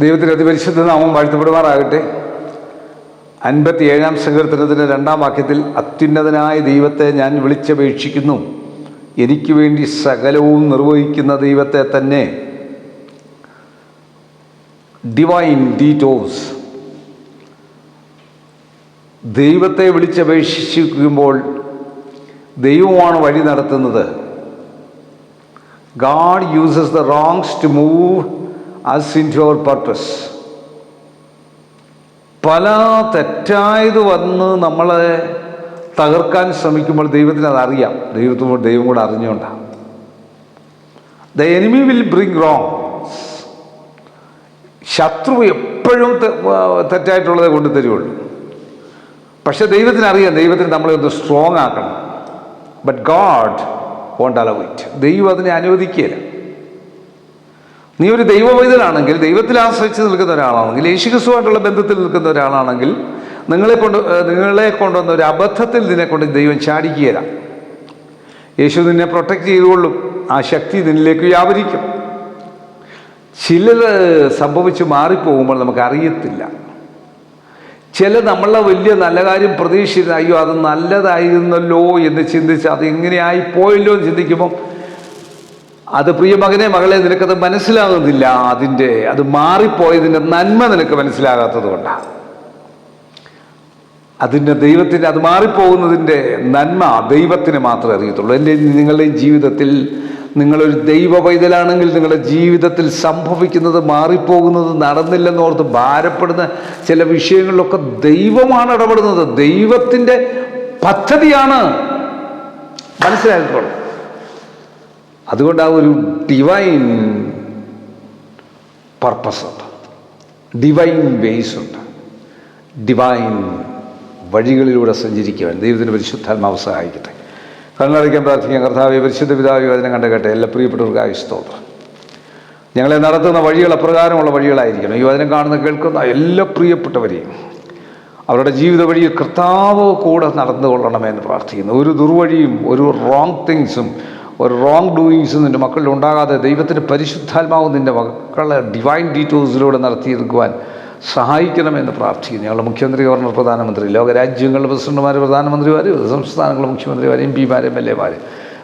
ദൈവത്തിന് അതിപരിശുദ്ധ നാമം വാഴ്ത്തപ്പെടുമാറാകട്ടെ. അൻപത്തിയേഴാം സങ്കീർത്തനത്തിന്റെ രണ്ടാം വാക്യത്തിൽ അത്യുന്നതനായ ദൈവത്തെ ഞാൻ വിളിച്ചപേക്ഷിക്കുന്നു. എനിക്ക് വേണ്ടി സകലവും നിർവഹിക്കുന്ന ദൈവത്തെ തന്നെ. ഡിവൈൻ ഡീറ്റോസ് ദൈവത്തെ വിളിച്ചപേക്ഷിക്കുമ്പോൾ ദൈവമാണ് വഴി നടത്തുന്നത്. God uses the wrongs to move us into our purpose പല തെറ്റായത് വന്ന് നമ്മളെ തകർക്കാൻ ശ്രമിക്കുമ്പോൾ ദൈവത്തിന് അതറിയാം ദൈവത്തിന് ദൈവം കൂടെ അറിഞ്ഞുകൊണ്ടാണ് the enemy will bring wrong ശത്രു എപ്പോഴും തെറ്റായിട്ടുള്ളതേ കൊണ്ടു തരുള്ളൂ പക്ഷെ ദൈവത്തിന് അറിയാം. ദൈവത്തിന് നമ്മളെ ഒന്ന് സ്ട്രോങ് ആക്കണം. But God won't allow it ദൈവം അതിനെ അനുവദിക്കുകയില്ല. നീ ഒരു ദൈവ പൈതലാണെങ്കിൽ ദൈവത്തിൽ ആശ്രയിച്ച് നിൽക്കുന്ന ഒരാളാണെങ്കിൽ യേശുക്രിസ്തുവായിട്ടുള്ള ബന്ധത്തിൽ നിൽക്കുന്ന ഒരാളാണെങ്കിൽ നിങ്ങളെ കൊണ്ട് നിങ്ങളെ കൊണ്ടുവന്ന ഒരു അബദ്ധത്തിൽ നിന്നെ കൊണ്ട് ദൈവം ചാടിക്കുകയില്ല യേശു നിന്നെ പ്രൊട്ടക്റ്റ് ചെയ്തുകൊള്ളും. ആ ശക്തി നിന്നിലേക്ക് വ്യാപരിക്കും. ചിലത് സംഭവിച്ച് മാറിപ്പോകുമ്പോൾ നമുക്ക് അറിയത്തില്ല. ചില നമ്മളെ വലിയ നല്ല കാര്യം പ്രതീക്ഷിച്ച അയ്യോ അത് നല്ലതായിരുന്നല്ലോ എന്ന് ചിന്തിച്ച് അത് ഇങ്ങനെയായി പോയല്ലോ എന്ന് ചിന്തിക്കുമ്പം അത് പ്രിയ മകനെ മകളെ നിനക്കത് മനസ്സിലാകുന്നില്ല. അതിന്റെ അത് മാറിപ്പോയതിന്റെ നന്മ നിനക്ക് മനസ്സിലാകാത്തത് കൊണ്ടാണ് അതിന്റെ ദൈവത്തിന്റെ അത് മാറിപ്പോകുന്നതിന്റെ നന്മ ദൈവത്തിന് മാത്രമേ അറിയത്തുള്ളൂ. എന്റെ നിങ്ങളുടെ ജീവിതത്തിൽ നിങ്ങളൊരു ദൈവ പൈതലാണെങ്കിൽ നിങ്ങളുടെ ജീവിതത്തിൽ സംഭവിക്കുന്നത് മാറിപ്പോകുന്നത് നടന്നില്ലെന്നോർത്ത് ഭാരപ്പെടുന്ന ചില വിഷയങ്ങളിലൊക്കെ ദൈവമാണ് ഇടപെടുന്നത്. ദൈവത്തിന്റെ പദ്ധതിയാണ്. മനസ്സിലാക്കിക്കോളൂ അതുകൊണ്ട് ആ ഒരു ഡിവൈൻ പർപ്പസ് ഉണ്ട്. ഡിവൈൻ വേസ് ഉണ്ട്. ഡിവൈൻ വഴികളിലൂടെ സഞ്ചരിക്കുവാൻ ദൈവത്തിന്റെ പരിശുദ്ധാത്മാവ് സഹായിക്കട്ടെ കണ്ണടയ്ക്കാൻ പ്രാർത്ഥിക്കാൻ കർത്താവ് പരിശുദ്ധ പിതാവ് വചനം കണ്ട കേട്ടെ. എല്ലാ പ്രിയപ്പെട്ടവർക്കായി സ്തോത്രം. ഞങ്ങളെ നടത്തുന്ന വഴികൾ അപ്രകാരമുള്ള വഴികളായിരിക്കണം. ഈ വചനം കാണുന്ന കേൾക്കുന്ന എല്ലാ പ്രിയപ്പെട്ടവരെയും അവരുടെ ജീവിത വഴിയിൽ കർത്താവ് കൂടെ നടന്നുകൊള്ളണമെന്ന് പ്രാർത്ഥിക്കുന്നു. ഒരു ദുർവഴിയും ഒരു റോങ് തിങ്സും ഒരു റോങ് ഡൂയിങ്സ് നിന്റെ മക്കളിൽ ഉണ്ടാകാതെ ദൈവത്തിന്റെ പരിശുദ്ധാത്മാവ് നിന്റെ മക്കളെ ഡിവൈൻ ഡീറ്റോസിലൂടെ നടത്തിയെടുക്കുവാൻ സഹായിക്കണമെന്ന് പ്രാർത്ഥിക്കുന്നു. ഞങ്ങളുടെ മുഖ്യമന്ത്രി ഗവർണർ പ്രധാനമന്ത്രി ലോകരാജ്യങ്ങളുടെ പ്രസിഡന്റുമാർ പ്രധാനമന്ത്രിമാർ സംസ്ഥാനങ്ങളുടെ മുഖ്യമന്ത്രിമാർ എം പിമാർ എം എൽ എമാർ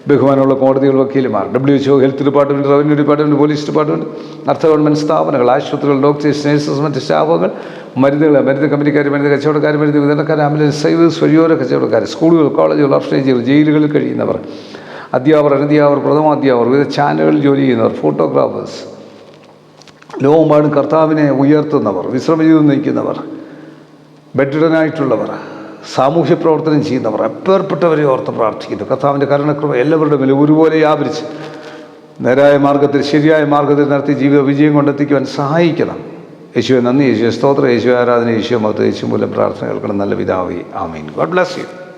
ബഹുമാനമുള്ള കോടതികൾ വക്കീലുമാർ W H O health department revenue department police department അർത്ഥ ഗവൺമെന്റ് സ്ഥാപനങ്ങൾ ആശുപത്രികൾ ഡോക്ടേഴ്സ് നഴ്സസ് മറ്റ് സ്റ്റാഫുകൾ മരുന്നുകൾ മരുന്ന് കമ്പനിക്കാർ മരുന്ന് കച്ചവടക്കാർ മരുന്ന് വിതരണക്കാർ ആംബുലൻസ് സർവീസ് വഴിയോര കച്ചവടക്കാർ സ്കൂളുകൾ കോളേജുകൾ ഓർഫനേജുകൾ ജയിലുകളിൽ കഴിയുന്നവർ അധ്യാപകർ അനധ്യാപകർ പ്രഥമാധ്യാപകർ വിവിധ ചാനലുകളിൽ ജോലി ചെയ്യുന്നവർ ഫോട്ടോഗ്രാഫേഴ്സ് ലോകമാണ് കർത്താവിനെ ഉയർത്തുന്നവർ വിശ്രമജീവിതം നയിക്കുന്നവർ ബെഡ്രിഡനായിട്ടുള്ളവർ സാമൂഹ്യ പ്രവർത്തനം ചെയ്യുന്നവർ എപ്പേർപ്പെട്ടവരെ ഓർത്ത് പ്രാർത്ഥിക്കുന്നു. കർത്താവിന്റെ കരുണക്രമം എല്ലാവരുടെ മേലും ഒരുപോലെ വ്യാപരിച്ച് നേരായ മാർഗത്തിൽ ശരിയായ മാർഗത്തിൽ നടത്തി ജീവിത വിജയം കൊണ്ടെത്തിക്കുവാൻ സഹായിക്കണം. യേശുവെ നന്ദി. യേശുവെ സ്തോത്രം. യേശു ആരാധന. യേശു മത യേശു മൂലം പ്രാർത്ഥന കേൾക്കണം നല്ല പിതാവേ. ആമീൻ. God bless you.